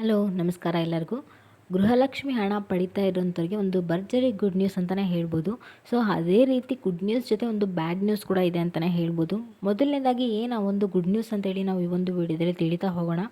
Hello, ನಮಸ್ಕಾರ ಎಲ್ಲರಿಗೂ. ಗೃಹಲಕ್ಷ್ಮಿ ಹಣ ಪಡಿತಾ ಇರೋಂಥವ್ರಿಗೆ ಒಂದು ಭರ್ಜರಿ ಗುಡ್ ನ್ಯೂಸ್ ಅಂತಲೇ ಹೇಳ್ಬೋದು. ಸೊ ಅದೇ ರೀತಿ ಗುಡ್ ನ್ಯೂಸ್ ಜೊತೆ ಒಂದು ಬ್ಯಾಡ್ ನ್ಯೂಸ್ ಕೂಡ ಇದೆ ಅಂತಲೇ ಹೇಳ್ಬೋದು. ಮೊದಲನೇದಾಗಿ ಏನು ಆ ಒಂದು ಗುಡ್ ನ್ಯೂಸ್ ಅಂತೇಳಿ ನಾವು ಈ ಒಂದು ವಿಡಿಯೋದಲ್ಲಿ ತಿಳಿತಾ ಹೋಗೋಣ.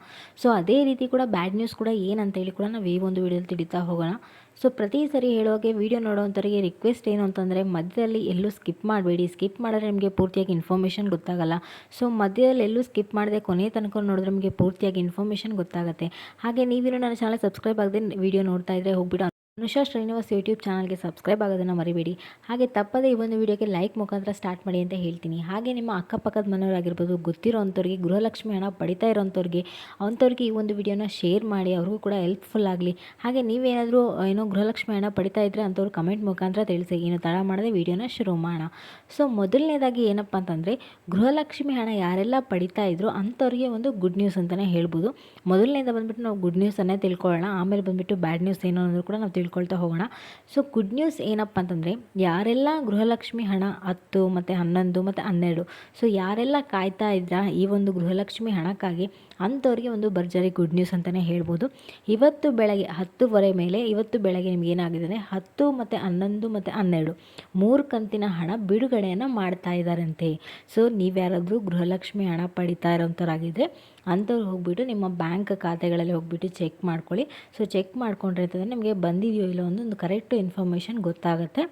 ಸೊ ಅದೇ ರೀತಿ ಕೂಡ ಬ್ಯಾಡ್ ನ್ಯೂಸ್ ಕೂಡ ಏನಂತೇಳಿ ಕೂಡ ನಾವು ಈ ಒಂದು ವಿಡಿಯೋದಲ್ಲಿ ತಿಳಿತಾ ಹೋಗೋಣ. ಸೊ ಪ್ರತಿ ಸರಿ ಹೇಳುವಾಗೆ ವೀಡಿಯೋ ನೋಡೋವಂಥವ್ರಿಗೆ ರಿಕ್ವೆಸ್ಟ್ ಏನು ಅಂತಂದರೆ, ಮಧ್ಯದಲ್ಲಿ ಎಲ್ಲೂ ಸ್ಕಿಪ್ ಮಾಡಬೇಡಿ. ಸ್ಕಿಪ್ ಮಾಡಿದ್ರೆ ನಿಮಗೆ ಪೂರ್ತಿಯಾಗಿ ಇನ್ಫಾರ್ಮೇಷನ್ ಗೊತ್ತಾಗಲ್ಲ. ಸೊ ಮಧ್ಯದಲ್ಲಿ ಎಲ್ಲೂ ಸ್ಕಿಪ್ ಮಾಡದೆ ಕೊನೆ ತನಕ ನೋಡಿದ್ರೆ ನಿಮಗೆ ಪೂರ್ತಿಯಾಗಿ ಇನ್ಫಾರ್ಮೇಷನ್ ಗೊತ್ತಾಗುತ್ತೆ. ಹಾಗೆ ನೀವೇನು ನನ್ನ ಚಾನಲ್ ಸಬ್ಸ್ಕ್ರೈಬ್ ಆಗದೆ ವಿಡಿಯೋ ನೋಡ್ತಾ ಇದ್ದರೆ ಹೋಗ್ಬಿಟ್ಟು ಅನುಷಾ ಶ್ರೀನಿವಾಸ್ ಯೂಟ್ಯೂಬ್ ಚಾನಲ್ಗೆ ಸಬ್ಸ್ಕ್ರೈಬ್ ಆಗೋದನ್ನು ಮರಿಬೇಡಿ. ಹಾಗೆ ತಪ್ಪದೇ ಈ ಒಂದು ವಿಡಿಯೋಗೆ ಲೈಕ್ ಮುಖಾಂತರ ಸ್ಟಾರ್ಟ್ ಮಾಡಿ ಅಂತ ಹೇಳ್ತೀನಿ. ಹಾಗೆ ನಿಮ್ಮ ಅಕ್ಕಪಕ್ಕದ ಮನೆಯವರಾಗಿರ್ಬೋದು ಗೊತ್ತಿರೋ ಅಂಥವ್ರಿಗೆ ಗೃಹಲಕ್ಷ್ಮಿ ಹಣ ಪಡಿತಾ ಇರೋಂಥವ್ರಿಗೆ ಅಂಥವ್ರಿಗೆ ಈ ಒಂದು ವಿಡಿಯೋನ ಶೇರ್ ಮಾಡಿ, ಅವ್ರಿಗೂ ಕೂಡ ಹೆಲ್ಪ್ಫುಲ್ ಆಗಲಿ. ಹಾಗೆ ನೀವೇನಾದರೂ ಏನೋ ಗೃಹಲಕ್ಷ್ಮಿ ಹಣ ಪಡಿತಾ ಇದ್ದರೆ ಅಂಥವ್ರು ಕಮೆಂಟ್ ಮುಖಾಂತರ ತಿಳಿಸಿ. ಏನು ತಡ ಮಾಡದೆ ವಿಡಿಯೋನ ಶುರು ಮಾಡೋಣ. ಸೊ ಮೊದಲನೇದಾಗಿ ಏನಪ್ಪ ಅಂತಂದರೆ, ಗೃಹಲಕ್ಷ್ಮಿ ಹಣ ಯಾರೆಲ್ಲ ಪಡಿತಾ ಇದ್ರು ಅಂಥವ್ರಿಗೆ ಒಂದು ಗುಡ್ ನ್ಯೂಸ್ ಅಂತಲೇ ಹೇಳ್ಬೋದು. ಮೊದಲನೇದ ಬಂದುಬಿಟ್ಟು ನಾವು ಗುಡ್ ನ್ಯೂಸನ್ನೇ ತಿಳ್ಕೊಳ್ಳೋಣ. ಆಮೇಲೆ ಬಂದುಬಿಟ್ಟು ಬ್ಯಾಡ್ ನ್ಯೂಸ್ ಏನು ಅನ್ನೋದು ಕೂಡ ನಾವು ತಿಳ್ಕೊಳ್ತಾ ಹೋಗೋಣ. ಸೊ ಗುಡ್ ನ್ಯೂಸ್ ಏನಪ್ಪ ಅಂತಂದರೆ, ಯಾರೆಲ್ಲ ಗೃಹಲಕ್ಷ್ಮಿ ಹಣ ಹತ್ತು ಮತ್ತು ಹನ್ನೊಂದು ಮತ್ತು ಹನ್ನೆರಡು ಸೊ ಯಾರೆಲ್ಲ ಕಾಯ್ತಾ ಇದ್ರ ಈ ಒಂದು ಗೃಹಲಕ್ಷ್ಮಿ ಹಣಕ್ಕಾಗಿ, ಅಂಥವ್ರಿಗೆ ಒಂದು ಭರ್ಜರಿ ಗುಡ್ ನ್ಯೂಸ್ ಅಂತಲೇ ಹೇಳ್ಬೋದು. ಇವತ್ತು ಬೆಳಗ್ಗೆ ಹತ್ತುವರೆ ಮೇಲೆ, ಇವತ್ತು ಬೆಳಗ್ಗೆ ನಿಮ್ಗೆ ಏನಾಗಿದೆ ಹತ್ತು ಮತ್ತು ಹನ್ನೊಂದು ಮತ್ತು ಹನ್ನೆರಡು, ಮೂರು ಕಂತಿನ ಹಣ ಬಿಡುಗಡೆಯನ್ನು ಮಾಡ್ತಾ ಇದ್ದಾರಂತೆ ಸೊ ನೀವ್ಯಾರಾದರೂ ಗೃಹಲಕ್ಷ್ಮಿ ಹಣ ಪಡಿತಾ ಇರೋಂಥವ್ರಾಗಿದ್ದರೆ ಅಂಥವ್ರು ಹೋಗ್ಬಿಟ್ಟು ನಿಮ್ಮ ಬ್ಯಾಂಕ್ ಖಾತೆಗಳಲ್ಲಿ ಹೋಗ್ಬಿಟ್ಟು ಚೆಕ್ ಮಾಡ್ಕೊಳ್ಳಿ. ಸೊ ಚೆಕ್ ಮಾಡ್ಕೊಂಡ್ರೆ ಅಂತಂದರೆ ನಿಮಗೆ ಬಂದಿದೆಯೋ ಇಲ್ಲೋ ಒಂದು ಕರೆಕ್ಟ್ ಇನ್ಫಾರ್ಮೇಷನ್ ಗೊತ್ತಾಗುತ್ತೆ.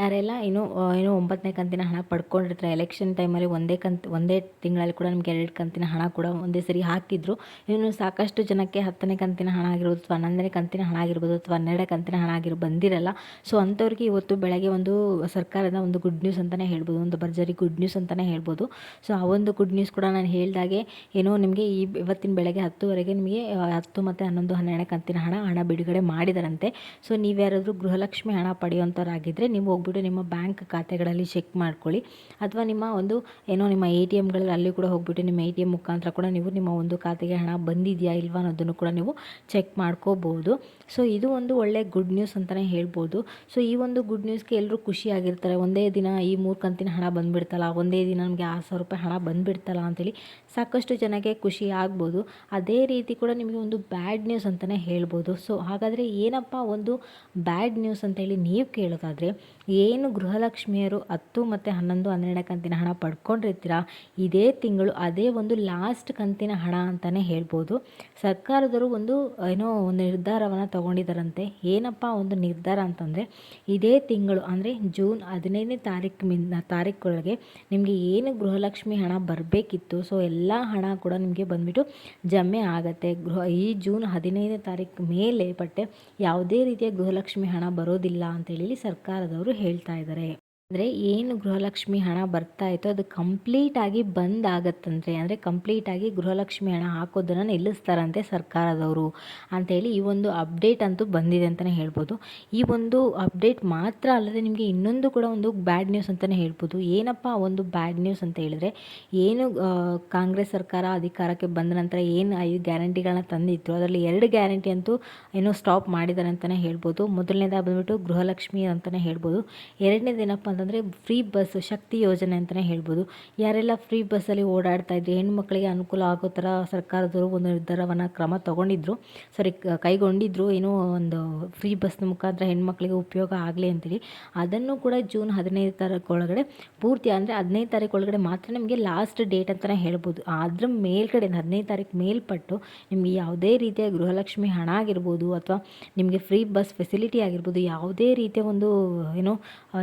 ಯಾರೆಲ್ಲ ಇನ್ನು ಏನು ಒಂಬತ್ತನೇ ಕಂತಿನ ಹಣ ಪಡ್ಕೊಂಡಿರ್ತಾರೆ. ಎಲೆಕ್ಷನ್ ಟೈಮಲ್ಲಿ ಒಂದೇ ಕಂತು, ಒಂದೇ ತಿಂಗಳಲ್ಲಿ ಕೂಡ ನಿಮಗೆ ಎರಡು ಕಂತಿನ ಹಣ ಕೂಡ ಒಂದೇ ಸರಿ ಹಾಕಿದ್ರು. ಇನ್ನು ಸಾಕಷ್ಟು ಜನಕ್ಕೆ ಹತ್ತನೇ ಕಂತಿನ ಹಣ ಆಗಿರ್ಬೋದು ಅಥವಾ ಹನ್ನೊಂದನೇ ಕಂತಿನ ಹಣ ಆಗಿರ್ಬೋದು ಅಥವಾ ಹನ್ನೆರಡನೇ ಕಂತಿನ ಹಣ ಆಗಿರೋ ಬಂದಿರಲ್ಲ. ಸೊ ಅಂಥವ್ರಿಗೆ ಇವತ್ತು ಬೆಳಗ್ಗೆ ಒಂದು ಸರ್ಕಾರದ ಒಂದು ಗುಡ್ ನ್ಯೂಸ್ ಅಂತಲೇ ಹೇಳ್ಬೋದು. ಒಂದು ಭರ್ಜರಿ ಗುಡ್ ನ್ಯೂಸ್ ಅಂತಲೇ ಹೇಳ್ಬೋದು. ಸೊ ಆ ಒಂದು ಗುಡ್ ನ್ಯೂಸ್ ಕೂಡ ನಾನು ಹೇಳಿದಾಗೆ ಏನೋ ನಿಮಗೆ ಈ ಇವತ್ತಿನ ಬೆಳಗ್ಗೆ ಹತ್ತುವರೆಗೆ ನಿಮಗೆ ಹತ್ತು ಮತ್ತು ಹನ್ನೊಂದು, ಹನ್ನೆರಡನೇ ಕಂತಿನ ಹಣ ಹಣ ಬಿಡುಗಡೆ ಮಾಡಿದಾರಂತೆ. ಸೊ ನೀವ್ಯಾರಾದರೂ ಗೃಹಲಕ್ಷ್ಮಿ ಹಣ ಪಡೆಯುವಂಥವ್ರಾಗಿದ್ದರೆ ನೀವು ಹೋಗ್ಬಿಟ್ಟು ನಿಮ್ಮ ಬ್ಯಾಂಕ್ ಖಾತೆಗಳಲ್ಲಿ ಚೆಕ್ ಮಾಡ್ಕೊಳ್ಳಿ. ಅಥವಾ ನಿಮ್ಮ ಒಂದು ಏನೋ ನಿಮ್ಮ ಎ ಟಿ ಎಮ್ಗಳಲ್ಲಿ ಅಲ್ಲಿ ಕೂಡ ಹೋಗ್ಬಿಟ್ಟು ನಿಮ್ಮ ಎ ಟಿ ಎಂ ಮುಖಾಂತರ ಕೂಡ ನೀವು ನಿಮ್ಮ ಒಂದು ಖಾತೆಗೆ ಹಣ ಬಂದಿದೆಯಾ ಇಲ್ವಾ ಅನ್ನೋದನ್ನು ಕೂಡ ನೀವು ಚೆಕ್ ಮಾಡ್ಕೋಬೋದು ಸೊ, ಇದು ಒಂದು ಒಳ್ಳೆ ಗುಡ್ ನ್ಯೂಸ್ ಅಂತಲೇ ಹೇಳ್ಬೋದು. ಸೊ, ಈ ಒಂದು ಗುಡ್ ನ್ಯೂಸ್ಗೆ ಎಲ್ಲರೂ ಖುಷಿಯಾಗಿರ್ತಾರೆ. ಒಂದೇ ದಿನ ಈ ಮೂರು ಕಂತಿನ ಹಣ ಬಂದುಬಿಡ್ತಲ್ಲ, ಒಂದೇ ದಿನ ನಮಗೆ ಆರು ಸಾವಿರ ರೂಪಾಯಿ ಹಣ ಬಂದುಬಿಡ್ತಲ್ಲ ಅಂತೇಳಿ ಸಾಕಷ್ಟು ಜನಕ್ಕೆ ಖುಷಿ ಆಗ್ಬೋದು. ಅದೇ ರೀತಿ ಕೂಡ ನಿಮಗೆ ಒಂದು ಬ್ಯಾಡ್ ನ್ಯೂಸ್ ಅಂತಲೇ ಹೇಳ್ಬೋದು. ಸೊ, ಹಾಗಾದರೆ ಏನಪ್ಪ ಒಂದು ಬ್ಯಾಡ್ ನ್ಯೂಸ್ ಅಂತೇಳಿ ನೀವು ಕೇಳೋದಾದರೆ ಏನು ಗೃಹಲಕ್ಷ್ಮಿಯರು ಹತ್ತು ಮತ್ತು ಹನ್ನೊಂದು ಹನ್ನೆರಡನೇ ಕಂತಿನ ಹಣ ಪಡ್ಕೊಂಡಿರ್ತೀರ? ಇದೇ ತಿಂಗಳು ಅದೇ ಒಂದು ಲಾಸ್ಟ್ ಕಂತಿನ ಹಣ ಅಂತಲೇ ಹೇಳ್ಬೋದು. ಸರ್ಕಾರದವರು ಒಂದು, ಏನೋ ಒಂದು ನಿರ್ಧಾರವನ್ನು ತಗೊಂಡಿದ್ದಾರಂತೆ ಏನಪ್ಪ ಒಂದು ನಿರ್ಧಾರ ಅಂತಂದರೆ, ಇದೇ ತಿಂಗಳು ಅಂದರೆ ಜೂನ್ ಹದಿನೈದನೇ ತಾರೀಕು ತಾರೀಕೊಳಗೆ ನಿಮಗೆ ಏನು ಗೃಹಲಕ್ಷ್ಮಿ ಹಣ ಬರಬೇಕಿತ್ತು ಸೊ ಎಲ್ಲ ಹಣ ಕೂಡ ನಿಮಗೆ ಬಂದುಬಿಟ್ಟು ಜಮೆ ಆಗುತ್ತೆ. ಗೃಹ, ಈ ಜೂನ್ ಹದಿನೈದನೇ ತಾರೀಕು ಮೇಲೆ ಬಟ್ಟೆ ಯಾವುದೇ ರೀತಿಯ ಗೃಹಲಕ್ಷ್ಮಿ ಹಣ ಬರೋದಿಲ್ಲ ಅಂತೇಳಿ ಸರ್ಕಾರದವರು ಹೇಳ್ತಾ ಇದ್ದಾರೆ. ಅಂದರೆ ಏನು ಗೃಹಲಕ್ಷ್ಮಿ ಹಣ ಬರ್ತಾ ಇತ್ತು ಅದು ಕಂಪ್ಲೀಟಾಗಿ ಬಂದ್ ಆಗತ್ತಂತೆ. ಅಂದರೆ ಕಂಪ್ಲೀಟಾಗಿ ಗೃಹಲಕ್ಷ್ಮಿ ಹಣ ಹಾಕೋದನ್ನು ನಿಲ್ಲಿಸ್ತಾರಂತೆ ಸರ್ಕಾರದವರು ಅಂಥೇಳಿ ಈ ಒಂದು ಅಪ್ಡೇಟ್ ಅಂತೂ ಬಂದಿದೆ ಅಂತಲೇ ಹೇಳ್ಬೋದು. ಈ ಒಂದು ಅಪ್ಡೇಟ್ ಮಾತ್ರ ಅಲ್ಲದೆ ನಿಮಗೆ ಇನ್ನೊಂದು ಕೂಡ ಒಂದು ಬ್ಯಾಡ್ ನ್ಯೂಸ್ ಅಂತಲೇ ಹೇಳ್ಬೋದು. ಏನಪ್ಪ ಒಂದು ಬ್ಯಾಡ್ ನ್ಯೂಸ್ ಅಂತ ಹೇಳಿದ್ರೆ, ಏನು ಕಾಂಗ್ರೆಸ್ ಸರ್ಕಾರ ಅಧಿಕಾರಕ್ಕೆ ಬಂದ ನಂತರ ಏನು ಐದು ಗ್ಯಾರಂಟಿಗಳನ್ನ ತಂದಿತ್ತು ಅದರಲ್ಲಿ ಎರಡು ಗ್ಯಾರಂಟಿ ಅಂತೂ ಏನೋ ಸ್ಟಾಪ್ ಮಾಡಿದ್ದಾರೆ ಅಂತಲೇ ಹೇಳ್ಬೋದು. ಮೊದಲನೇದಾಗಿ ಬಂದ್ಬಿಟ್ಟು ಗೃಹಲಕ್ಷ್ಮಿ ಅಂತಲೇ ಹೇಳ್ಬೋದು. ಎರಡನೇದೇನಪ್ಪ ಅಂತಂದರೆ ಫ್ರೀ ಬಸ್ ಶಕ್ತಿ ಯೋಜನೆ ಅಂತಲೇ ಹೇಳ್ಬೋದು. ಯಾರೆಲ್ಲ ಫ್ರೀ ಬಸ್ಸಲ್ಲಿ ಓಡಾಡ್ತಾ ಇದ್ರು, ಹೆಣ್ಮಕ್ಳಿಗೆ ಅನುಕೂಲ ಆಗೋ ಥರ ಸರ್ಕಾರದವರು ಒಂದು ನಿರ್ಧಾರವನ್ನು ಕ್ರಮ ತಗೊಂಡಿದ್ರು. ಸರಿ ಕೈಗೊಂಡಿದ್ರು. ಏನೋ ಒಂದು ಫ್ರೀ ಬಸ್ನ ಮುಖಾಂತರ ಹೆಣ್ಮಕ್ಳಿಗೆ ಉಪಯೋಗ ಆಗಲಿ ಅಂತೇಳಿ. ಅದನ್ನು ಕೂಡ ಜೂನ್ ಹದಿನೈದು ತಾರೀಕು ಒಳಗಡೆ ಪೂರ್ತಿ ಅಂದರೆ ಹದಿನೈದು ತಾರೀಕು ಒಳಗಡೆ ಮಾತ್ರ ನಿಮಗೆ ಲಾಸ್ಟ್ ಡೇಟ್ ಅಂತಲೇ ಹೇಳ್ಬೋದು. ಅದ್ರ ಮೇಲ್ಗಡೆ, ಹದಿನೈದು ತಾರೀಕು ಮೇಲ್ಪಟ್ಟು ನಿಮಗೆ ಯಾವುದೇ ರೀತಿಯ ಗೃಹಲಕ್ಷ್ಮಿ ಹಣ ಆಗಿರ್ಬೋದು ಅಥವಾ ನಿಮಗೆ ಫ್ರೀ ಬಸ್ ಫೆಸಿಲಿಟಿ ಆಗಿರ್ಬೋದು, ಯಾವುದೇ ರೀತಿಯ ಒಂದು, ಏನೋ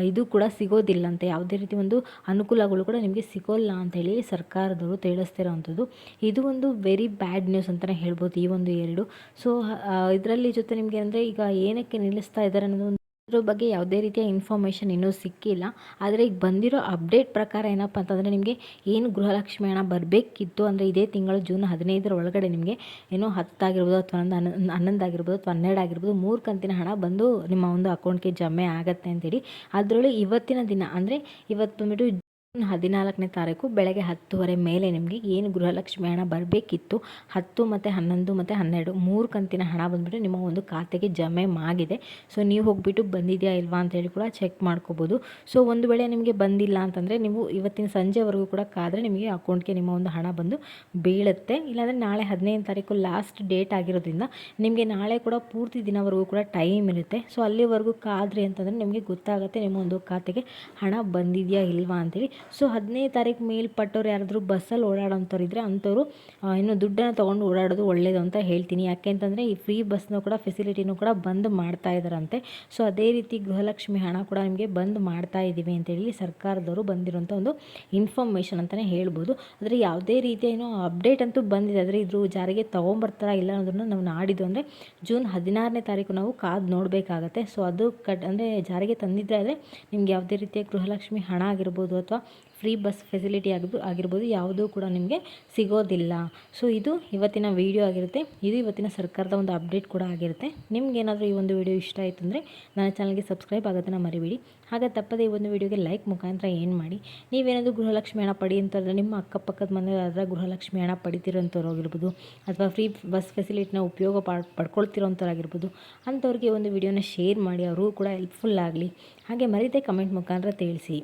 ಇದು ಕೂಡ ಸಿಗೋದಿಲ್ಲಂತೆ. ಯಾವುದೇ ರೀತಿ ಒಂದು ಅನುಕೂಲಗಳು ಕೂಡ ನಿಮಗೆ ಸಿಗೋಲ್ಲ ಹೇಳಿ ಸರ್ಕಾರದವರು ತಿಳಿಸ್ತಿರೋವಂಥದ್ದು ಇದು ಒಂದು ವೆರಿ ಬ್ಯಾಡ್ ನ್ಯೂಸ್ ಅಂತಲೇ ಹೇಳ್ಬೋದು ಈ ಒಂದು ಎರಡು. ಸೊ ಇದರಲ್ಲಿ ಜೊತೆ ನಿಮಗೆ ಅಂದರೆ ಈಗ ಏನಕ್ಕೆ ನಿಲ್ಲಿಸ್ತಾ ಇದ್ದಾರೆ ಅನ್ನೋದು ಅದ್ರ ಬಗ್ಗೆ ಯಾವುದೇ ರೀತಿಯ ಇನ್ಫಾರ್ಮೇಷನ್ ಇನ್ನೂ ಸಿಕ್ಕಿಲ್ಲ. ಆದರೆ ಈಗ ಬಂದಿರೋ ಅಪ್ಡೇಟ್ ಪ್ರಕಾರ ಏನಪ್ಪ ಅಂತಂದರೆ ನಿಮಗೆ ಏನು ಗೃಹಲಕ್ಷ್ಮಿ ಹಣ ಬರಬೇಕಿತ್ತು ಅಂದರೆ ಇದೇ ತಿಂಗಳು ಜೂನ್ ಹದಿನೈದರ ಒಳಗಡೆ ನಿಮಗೆ ಏನೋ ಹತ್ತಾಗಿರ್ಬೋದು ಅಥವಾ ಒಂದು ಹನ್ನೊಂದು ಹನ್ನೊಂದು ಆಗಿರ್ಬೋದು ಅಥವಾ ಹನ್ನೆರಡು ಆಗಿರ್ಬೋದು ಮೂರು ಕಂತಿನ ಹಣ ಬಂದು ನಿಮ್ಮ ಒಂದು ಅಕೌಂಟ್ಗೆ ಜಮೆ ಆಗುತ್ತೆ ಅಂತೇಳಿ ಅದರೊಳಗೆ ಇವತ್ತಿನ ದಿನ ಅಂದರೆ ಇವತ್ತು ಬಂದುಬಿಟ್ಟು ಹದಿನಾಲ್ಕನೇ ತಾರೀಕು ಬೆಳಗ್ಗೆ ಹತ್ತುವರೆ ಮೇಲೆ ನಿಮಗೆ ಏನು ಗೃಹಲಕ್ಷ್ಮಿ ಹಣ ಬರಬೇಕಿತ್ತು? ಹತ್ತು ಮತ್ತು ಹನ್ನೊಂದು ಮತ್ತು ಹನ್ನೆರಡು, ಮೂರು ಕಂತಿನ ಹಣ ಬಂದುಬಿಟ್ಟು ನಿಮ್ಮ ಒಂದು ಖಾತೆಗೆ ಜಮೆ ಆಗಿದೆ ಸೊ ನೀವು ಹೋಗಿಬಿಟ್ಟು ಬಂದಿದೆಯಾ ಇಲ್ವಾ ಅಂತೇಳಿ ಕೂಡ ಚೆಕ್ ಮಾಡ್ಕೋಬೋದು. ಸೊ ಒಂದು ವೇಳೆ ನಿಮಗೆ ಬಂದಿಲ್ಲ ಅಂತಂದರೆ ನೀವು ಇವತ್ತಿನ ಸಂಜೆವರೆಗೂ ಕೂಡ ಕಾದರೆ ನಿಮಗೆ ಅಕೌಂಟ್ಗೆ ನಿಮ್ಮ ಒಂದು ಹಣ ಬಂದು ಬೀಳುತ್ತೆ. ಇಲ್ಲಾಂದರೆ ನಾಳೆ ಹದಿನೈದು ತಾರೀಕು ಲಾಸ್ಟ್ ಡೇಟ್ ಆಗಿರೋದ್ರಿಂದ ನಿಮಗೆ ನಾಳೆ ಕೂಡ ಪೂರ್ತಿ ದಿನವರೆಗೂ ಕೂಡ ಟೈಮ್ ಇರುತ್ತೆ. ಸೊ ಅಲ್ಲಿವರೆಗೂ ಕಾದ್ರಿ ಅಂತಂದರೆ ನಿಮಗೆ ಗೊತ್ತಾಗುತ್ತೆ ನಿಮ್ಮ ಒಂದು ಖಾತೆಗೆ ಹಣ ಬಂದಿದೆಯಾ ಇಲ್ವಾ ಅಂತೇಳಿ. ಸೊ ಹದಿನೈದು ತಾರೀಕು ಮೇಲ್ಪಟ್ಟವ್ರು ಯಾರಾದರೂ ಬಸ್ಸಲ್ಲಿ ಓಡಾಡೋಂಥವ್ರು ಇದ್ದರೆ ಅಂಥವ್ರು ಇನ್ನು ದುಡ್ಡನ್ನು ತೊಗೊಂಡು ಓಡಾಡೋದು ಒಳ್ಳೆಯದು ಅಂತ ಹೇಳ್ತೀನಿ. ಯಾಕೆ ಅಂತಂದರೆ ಈ ಫ್ರೀ ಬಸ್ನೂ ಕೂಡ ಫೆಸಿಲಿಟಿನೂ ಕೂಡ ಬಂದ್ ಮಾಡ್ತಾ ಇದ್ದಾರಂತೆ ಸೊ ಅದೇ ರೀತಿ ಗೃಹಲಕ್ಷ್ಮಿ ಹಣ ಕೂಡ ನಿಮಗೆ ಬಂದ್ ಮಾಡ್ತಾ ಇದ್ದೀವಿ ಅಂತೇಳಿ ಸರ್ಕಾರದವರು ಬಂದಿರೋಂಥ ಒಂದು ಇನ್ಫಾರ್ಮೇಷನ್ ಅಂತಲೇ ಹೇಳ್ಬೋದು. ಆದರೆ ಯಾವುದೇ ರೀತಿಯ ಏನೋ ಅಪ್ಡೇಟ್ ಅಂತೂ ಬಂದಿದೆ. ಆದರೆ ಇದ್ರ ಜಾರಿಗೆ ತೊಗೊಂಬರ್ತಾರಾ ಇಲ್ಲ ಅನ್ನೋದನ್ನು ನಾವು ನಾಡಿದ್ದು ಅಂದರೆ ಜೂನ್ ಹದಿನಾರನೇ ತಾರೀಕು ನಾವು ಕಾದು ನೋಡಬೇಕಾಗತ್ತೆ. ಸೊ ಅದು ಕಟ್, ಅಂದರೆ ಜಾರಿಗೆ ತಂದಿದ್ದರೆ ಆದರೆ ನಿಮ್ಗೆ ಯಾವುದೇ ರೀತಿಯ ಗೃಹಲಕ್ಷ್ಮಿ ಹಣ ಆಗಿರ್ಬೋದು ಅಥವಾ ಫ್ರೀ ಬಸ್ ಫೆಸಿಲಿಟಿ ಆಗಿದ್ದು ಆಗಿರ್ಬೋದು, ಯಾವುದೂ ಕೂಡ ನಿಮಗೆ ಸಿಗೋದಿಲ್ಲ. ಸೊ ಇದು ಇವತ್ತಿನ ವೀಡಿಯೋ ಆಗಿರುತ್ತೆ. ಇದು ಇವತ್ತಿನ ಸರ್ಕಾರದ ಒಂದು ಅಪ್ಡೇಟ್ ಕೂಡ ಆಗಿರುತ್ತೆ. ನಿಮ್ಗೆ ಏನಾದರೂ ಈ ಒಂದು ವಿಡಿಯೋ ಇಷ್ಟ ಆಯಿತು ಅಂದರೆ ನನ್ನ ಚಾನಲ್ಗೆ ಸಬ್ಸ್ಕ್ರೈಬ್ ಆಗೋದನ್ನು ಮರಿಬೇಡಿ. ಹಾಗೆ ತಪ್ಪದೇ ಈ ಒಂದು ವಿಡಿಯೋಗೆ ಲೈಕ್ ಮುಖಾಂತರ ಏನು ಮಾಡಿ. ನೀವೇನಾದರೂ ಗೃಹಲಕ್ಷ್ಮಿ ಹಣ ಪಡಿ ಅಂತಂದರೆ ನಿಮ್ಮ ಅಕ್ಕಪಕ್ಕದ ಮನೆಯವರಾದ್ರೆ ಗೃಹಲಕ್ಷ್ಮಿ ಹಣ ಪಡಿತಿರೋಂಥವ್ರು ಆಗಿರ್ಬೋದು, ಅಥವಾ ಫ್ರೀ ಬಸ್ ಫೆಸಿಲಿಟಿನ ಉಪಯೋಗ ಪಡ್ಕೊಳ್ತಿರೋಂಥವ್ರಾಗಿರ್ಬೋದು, ಅಂಥವ್ರಿಗೆ ಒಂದು ವಿಡಿಯೋನ ಶೇರ್ ಮಾಡಿ ಅವರು ಕೂಡ ಹೆಲ್ಪ್ಫುಲ್ ಆಗಲಿ. ಹಾಗೆ ಮರೀದೆ ಕಮೆಂಟ್ ಮುಖಾಂತರ ತಿಳಿಸಿ.